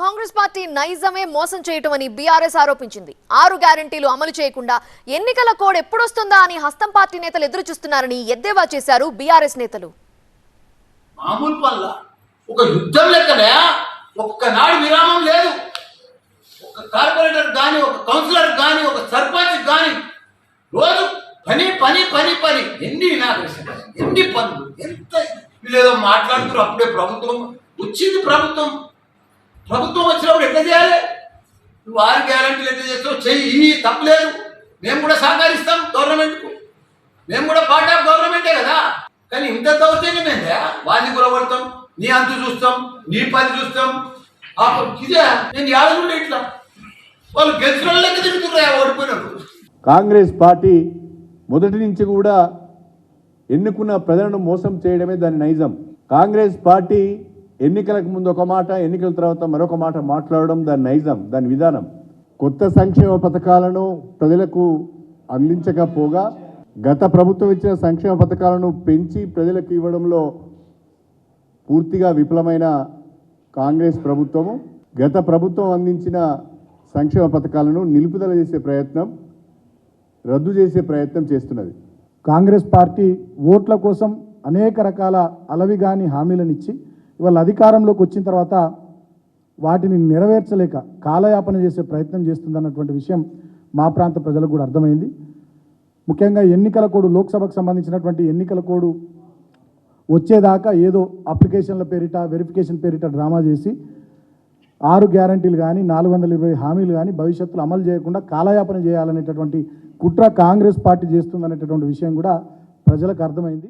Congress party నైజమే మోసం చేయటమని BRS ఆరోపించింది. ఆరు గ్యారంటీలు అమలు చేయకుండా ఎన్నికల కోడ్ ఎప్పుడొస్తుందా అని హస్తం పార్టీ నేతలు ఎదురు చూస్తున్నారని ఎద్దేవా చేశారు బీఆర్ఎస్ నేతలు. మామూలు పనుల. ఒక యుద్ధం లెక్కనే ఒక్కనాడు విరామం లేదు. ఒక కార్పొరేటర్ కానీ ఒక కౌన్సిలర్ కానీ ఒక సర్పంచ్ కానీ రోజు పని పని పని పని. ఎన్ని ఇనాగ్రేషన్ ఎన్ని పనులు ఎంత వీళ్ళేదో మాట్లాడుతున్నారు. అప్పుడే ప్రభుత్వం వచ్చింది ప్రభుత్వం. ప్రభుత్వం వచ్చినప్పుడు ఎట్లా చేయాలి? నువ్వు ఆరు గ్యారంటీలు ఎట్లా చేస్తావు చెయ్యి. తప్పలేదు మేము కూడా సహకరిస్తాం గవర్నమెంట్కు. మేము కూడా పార్ట్ ఆఫ్ గవర్నమెంటే కదా. కానీ ఇంత దౌర్జన్యమేందా వాడిని గురపడతాం నీ అంతు చూస్తాం నీ పని చూస్తాం. ఇదే. నేను యాదగుండే ఇట్లా. వాళ్ళు గెలిచిన వాళ్ళకి తిరుగుతున్నా ఓడిపోయినప్పుడు. కాంగ్రెస్ పార్టీ మొదటి నుంచి కూడా ఎన్నుకున్న ప్రజలను మోసం చేయడమే దాని నైజం. కాంగ్రెస్ పార్టీ ఎన్నికలకు ముందు ఒక మాట ఎన్నికల తర్వాత మరొక మాట మాట్లాడడం దాని నైజం దాని విధానం. కొత్త సంక్షేమ పథకాలను ప్రజలకు అందించకపోగా గత ప్రభుత్వం ఇచ్చిన సంక్షేమ పథకాలను పెంచి ప్రజలకు ఇవ్వడంలో పూర్తిగా విఫలమైన కాంగ్రెస్ ప్రభుత్వము గత ప్రభుత్వం అందించిన సంక్షేమ పథకాలను నిలుపుదల చేసే ప్రయత్నం రద్దు చేసే ప్రయత్నం చేస్తున్నది. కాంగ్రెస్ పార్టీ ఓట్ల కోసం అనేక రకాల అలవిగాని హామీలను ఇచ్చి ఇవాళ అధికారంలోకి వచ్చిన తర్వాత వాటిని నెరవేర్చలేక కాలయాపన చేసే ప్రయత్నం చేస్తుందన్నటువంటి విషయం మా ప్రాంత ప్రజలకు కూడా అర్థమైంది. ముఖ్యంగా ఎన్నికల కోడ్ లోక్సభకు సంబంధించినటువంటి ఎన్నికల కోడ్ వచ్చేదాకా ఏదో అప్లికేషన్ల పేరిట వెరిఫికేషన్ పేరిట డ్రామా చేసి ఆరు గ్యారంటీలు కానీ నాలుగు వందల ఇరవై హామీలు కానీ భవిష్యత్తులో అమలు చేయకుండా కాలయాపన చేయాలనేటటువంటి కుట్ర కాంగ్రెస్ పార్టీ చేస్తుందనేటటువంటి విషయం కూడా ప్రజలకు అర్థమైంది.